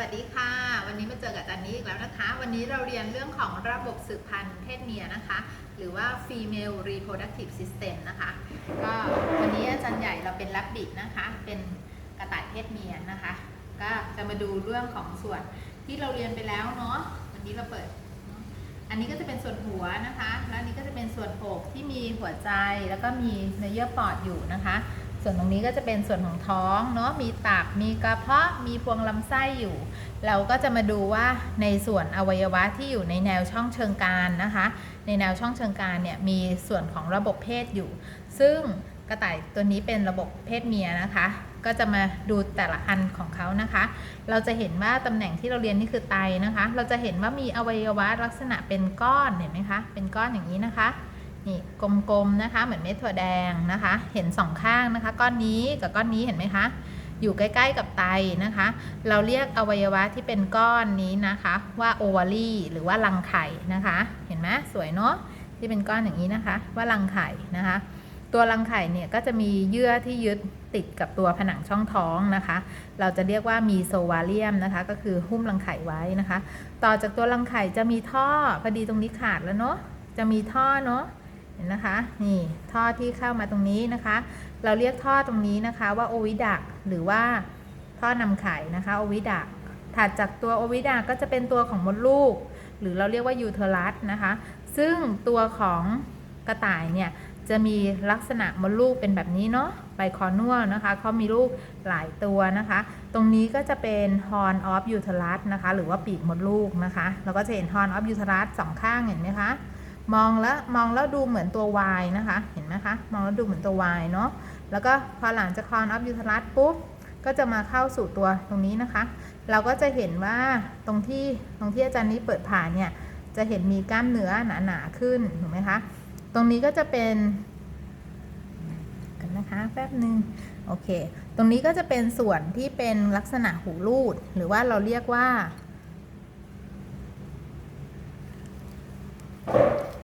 วัสดีค่ะ วันนี้มาเจอกับอาจารย์นี้อีกแล้วนะคะ วันนี้เราเรียนเรื่องของระบบสืบพันธุ์เพศเมียนะคะ หรือว่า female reproductive system นะคะ ก็วันนี้อาจารย์ใหญ่เราเป็นรับบิดนะคะ เป็นกระต่ายเพศเมียนะคะ ก็จะมาดูเรื่องของส่วนที่เราเรียนไปแล้วเนาะ วันนี้เราเปิด อันนี้ก็จะเป็นส่วนหัวนะคะ แล้วนนี้ก็จะเป็นส่วนอกที่มีหัวใจแล้วก็มีเนื้อเยื่อปอดอยู่นะคะ ส่วนตรงนี้ก็จะเป็นส่วนของท้องเนาะมีตับมีกระเพาะมีพวงลำไส้อยู่ เราก็จะมาดูว่าในส่วนอวัยวะที่อยู่ในแนวช่องเชิงกรานนะคะ ในแนวช่องเชิงกรานเนี่ยมีส่วนของระบบเพศอยู่ ซึ่งกระต่ายตัวนี้เป็นระบบเพศเมียนะคะ ก็จะมาดูแต่ละอันของเขานะคะ เราจะเห็นว่าตำแหน่งที่เราเรียนนี่คือไตนะคะ เราจะเห็นว่ามีอวัยวะลักษณะเป็นก้อนเห็นไหมคะ เป็นก้อนอย่างนี้นะคะ นี่กลมๆนะคะ เหมือนเม็ดถั่วแดงนะคะ เห็นสองข้างนะคะ ก้อนนี้กับก้อนนี้เห็นไหมคะ อยู่ใกล้ๆกับไตนะคะ เราเรียกอวัยวะที่เป็นก้อนนี้นะคะ ว่าโอวารีหรือว่ารังไข่นะคะ เห็นไหมสวยเนาะที่เป็นก้อนอย่างนี้นะคะ ว่ารังไข่นะคะ ตัวรังไข่เนี่ยก็จะมีเยื่อที่ยึดติดกับตัวผนังช่องท้องนะคะ เราจะเรียกว่ามีโซวาเลียมนะคะ ก็คือหุ้มรังไข่ไว้นะคะ ต่อจากตัวรังไข่จะมีท่อพอดีตรงนี้ขาดแล้วเนาะจะมีท่อเนาะ เห็นนะคะ นี่ท่อที่เข้ามาตรงนี้นะคะ เราเรียกท่อตรงนี้นะคะว่าโอวิดักหรือว่าท่อนำไข่นะคะโอวิดักถัดจากตัวโอวิดักก็จะเป็นตัวของมดลูก หรือเราเรียกว่ายูเทอรัสนะคะ ซึ่งตัวของกระต่ายเนี่ยจะมีลักษณะมดลูกเป็นแบบนี้เนาะไบคอนัวนะคะเขามีลูกหลายตัวนะคะ ตรงนี้ก็จะเป็น horn of uterus นะคะ หรือว่าปีกมดลูกนะคะ เราก็จะเห็น horn of uterus สองข้างเห็นไหมคะ มองแล้วมองแล้วดูเหมือนตัว Y นะคะ เห็นไหมคะ มองแล้วดูเหมือนตัว Y เนาะแล้วก็พอหลังจากคอนออฟยูทรัสปุ๊บ ก็จะมาเข้าสู่ตัวตรงนี้นะคะ เราก็จะเห็นว่าตรงที่ตรงที่อาจารย์นี้เปิดผ่านเนี่ย จะเห็นมีกล้ามเนื้อหนาๆขึ้นถูกไหมคะ ตรงนี้ก็จะเป็นกันนะคะแป๊บหนึ่งโอเค ตรงนี้ก็จะเป็นส่วนที่เป็นลักษณะหูรูด หรือว่าเราเรียกว่า